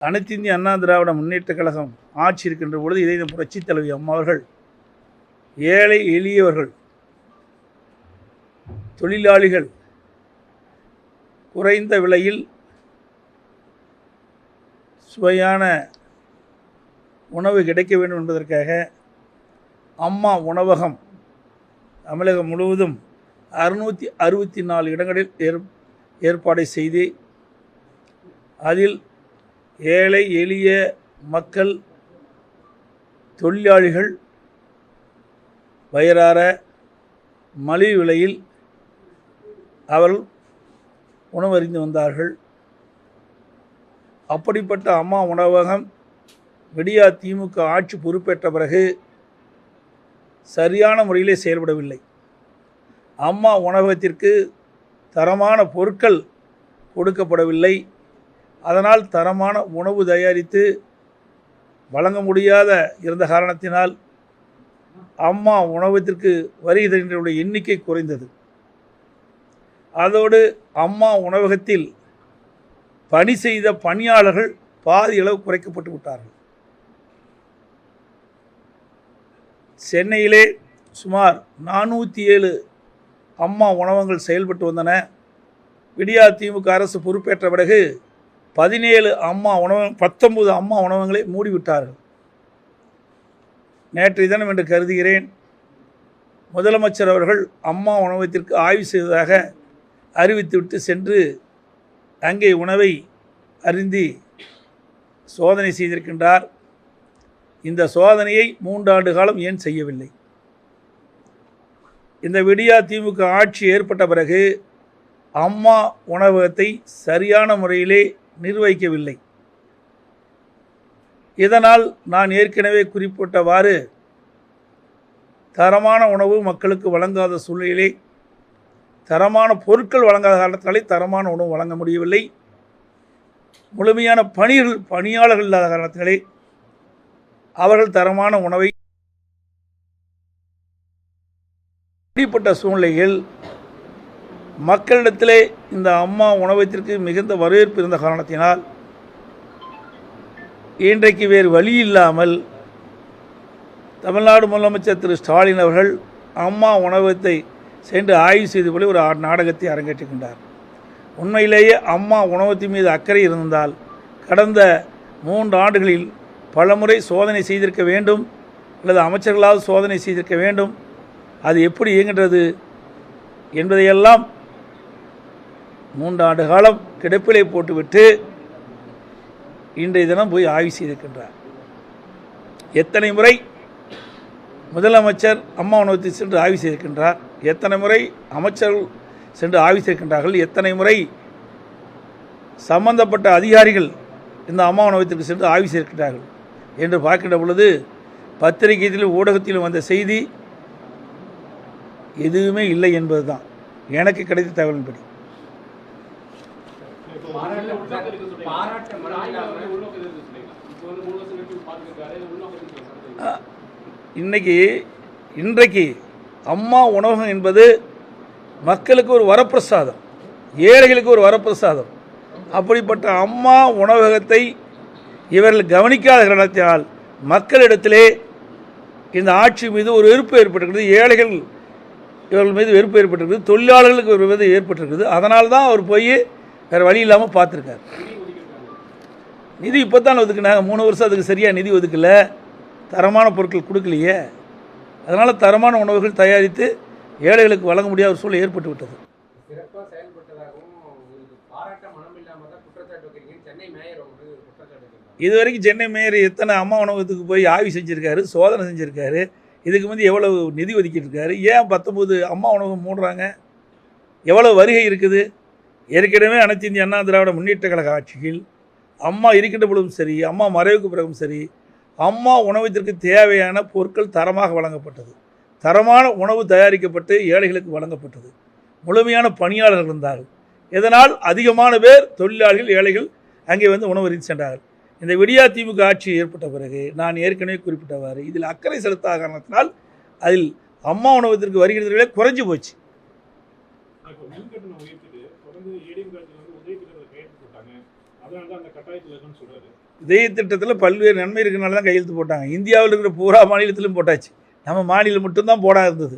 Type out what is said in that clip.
அனைத்து இந்திய அண்ணா திராவிட முன்னேற்ற கழகம் ஆட்சி இருக்கின்ற பொழுது இதை இந்த புரட்சித் தலைவி அம்மா அவர்கள் ஏழை எளியவர்கள் தொழிலாளிகள் குறைந்த விலையில் சுவையான உணவு கிடைக்க வேண்டும் என்பதற்காக அம்மா உணவகம் தமிழகம் முழுவதும் அறுநூற்றி அறுபத்தி நாலு இடங்களில் ஏற் ஏற்பாடை செய்து அதில் ஏழை எளிய மக்கள் தொழிலாளிகள் வயிறார மலிவு விலையில் அவர்கள் உணவறிந்து வந்தார்கள். அப்படிப்பட்ட அம்மா உணவகம் விடியா திமுக ஆட்சி பொறுப்பேற்ற பிறகு சரியான முறையிலே செயல்படவில்லை. அம்மா உணவகத்திற்கு தரமான பொருட்கள் கொடுக்கப்படவில்லை. அதனால் தரமான உணவு தயாரித்து வழங்க முடியாத இருந்த காரணத்தினால் அம்மா உணவகத்திற்கு வருகை தருகின்றவருடைய எண்ணிக்கை குறைந்தது. அதோடு அம்மா உணவகத்தில் பணி செய்த பணியாளர்கள் பாதி அளவு குறைக்கப்பட்டு விட்டார்கள். சென்னையிலே சுமார் நானூற்றி ஏழு அம்மா உணவகங்கள் செயல்பட்டு வந்தன. விடியா திமுக அரசு பொறுப்பேற்ற பிறகு பதினேழு அம்மா உணவகம் பத்தொன்பது அம்மா உணவகங்களை மூடிவிட்டார்கள். நேற்று தினம் என்று கருதுகிறேன். முதலமைச்சர் அவர்கள் அம்மா உணவகத்திற்கு ஆய்வு செய்ததாக அறிவித்துவிட்டு சென்று அங்கே உணவை அருந்தி சோதனை செய்திருக்கின்றார். இந்த சோதனையை மூன்றாண்டு காலம் ஏன் செய்யவில்லை? இந்த விடியா திமுக ஆட்சி ஏற்பட்ட பிறகு அம்மா உணவகத்தை சரியான முறையிலே நிர்வகிக்கவில்லை. இதனால் நான் ஏற்கனவே குறிப்பிட்டவாறு தரமான உணவு மக்களுக்கு வழங்காத சூழ்நிலை தரமான பொருட்கள் வழங்காத காரணத்தாலே தரமான உணவு வழங்க முடியவில்லை. முழுமையான பணிகள் பணியாளர்கள் இல்லாத காரணத்தினாலே அவர்கள் தரமான உணவை இப்படிப்பட்ட சூழ்நிலையில் மக்களிடத்திலே இந்த அம்மா உணவகத்திற்கு மிகுந்த வரவேற்பு இருந்த காரணத்தினால் இன்றைக்கு வேறு வழி இல்லாமல் தமிழ்நாடு முதலமைச்சர் திரு ஸ்டாலின் அவர்கள் அம்மா உணவகத்தை சென்று ஆய்வு செய்து போல ஒரு நாடகத்தை அரங்கேற்றுகின்றார். உண்மையிலேயே அம்மா உணவகத்தின் மீது அக்கறை இருந்தால் கடந்த மூன்று ஆண்டுகளில் பலமுறை சோதனை செய்திருக்க வேண்டும் அல்லது அமைச்சர்களாவது சோதனை செய்திருக்க வேண்டும் அது எப்படி இயங்குகிறது என்பதையெல்லாம் மூன்றாண்டு காலம் கிடப்பிலை போட்டுவிட்டு இன்றைய தினம் போய் ஆய்வு செய்திருக்கின்றார். எத்தனை முறை முதலமைச்சர் அம்மா உணவகத்தில் சென்று ஆய்வு செய்திருக்கின்றார்? எத்தனை முறை அமைச்சர்கள் சென்று ஆய்வு செய்திருக்கின்றார்கள்? எத்தனை முறை சம்பந்தப்பட்ட அதிகாரிகள் இந்த அம்மா உணவகத்திற்கு சென்று ஆய்வு செய்திருக்கிறார்கள் என்று பார்க்கின்ற பொழுது பத்திரிகையிலும் ஊடகத்திலும் வந்த செய்தி எதுவுமே இல்லை என்பதுதான். எனக்கு கிடைத்த தகவலின்படி. இன்னைக்கு இன்றைக்கு அம்மா உணவகம் என்பது மக்களுக்கு ஒரு வரப்பிரசாதம் ஏழைகளுக்கு ஒரு வரப்பிரசாதம். அப்படிப்பட்ட அம்மா உணவகத்தை இவர்கள் கவனிக்காத காரணத்தினால் மக்களிடத்திலே இந்த ஆட்சி மீது ஒரு வெறுப்பு ஏற்பட்டிருக்கிறது ஏழைகள் இவர்கள் மீது வெறுப்பு ஏற்பட்டிருக்குது தொழிலாளர்களுக்கு ஒரு மீது ஏற்பட்டிருக்குது அதனால தான் அவர் போய் வேறு வழி இல்லாமல் பார்த்துருக்கார். நிதி இப்போ தான் ஒதுக்குனாங்க. மூணு வருஷம் அதுக்கு சரியாக நிதி ஒதுக்கல. தரமான பொருட்கள் கொடுக்கலையே. அதனால் தரமான உணவுகள் தயாரித்து ஏழைகளுக்கு வழங்க முடியாத ஒரு சூழல் ஏற்பட்டு விட்டது. வந்து இது வரைக்கும் சென்னை மேயர் எத்தனை அம்மா உணவகத்துக்கு போய் ஆய்வு செஞ்சுருக்காரு சோதனை செஞ்சுருக்காரு இதுக்கு முந்தி எவ்வளவு நிதி ஒதுக்கிட்டு இருக்காரு ஏன் பத்தொம்போது அம்மா உணவகம் மூடுறாங்க எவ்வளோ வருகை இருக்குது ஏற்கனவே அனைத்து இந்திய அண்ணா திராவிட முன்னேற்ற கழக ஆட்சியில் அம்மா இருக்கின்ற பொழுதும் சரி அம்மா மறைவுக்கு பிறகும் சரி அம்மா உணவத்திற்கு தேவையான பொருட்கள் தரமாக வழங்கப்பட்டது. தரமான உணவு தயாரிக்கப்பட்டு ஏழைகளுக்கு வழங்கப்பட்டது. முழுமையான பணியாளர்கள் இருந்தார்கள். இதனால் அதிகமான பேர் தொழிலாளிகள் ஏழைகள் அங்கே வந்து உணவு அருந்தி சென்றார்கள். இந்த விடியா திமுக ஆட்சி ஏற்பட்ட பிறகு நான் ஏற்கனவே குறிப்பிட்டவாறு இதில் அக்கறை செலுத்தாத காரணத்தினால் அதில் அம்மா உணவகத்திற்கு வருகிறவர்களே குறைஞ்சு போச்சு. இதய திட்டத்தில் பல்வேறு நன்மை இருக்கிறனால தான் கையெழுத்து போட்டாங்க. இந்தியாவில் இருக்கிற பூரா மாநிலத்திலும் போட்டாச்சு. நம்ம மாநிலம் மட்டும்தான் போடா இருந்தது.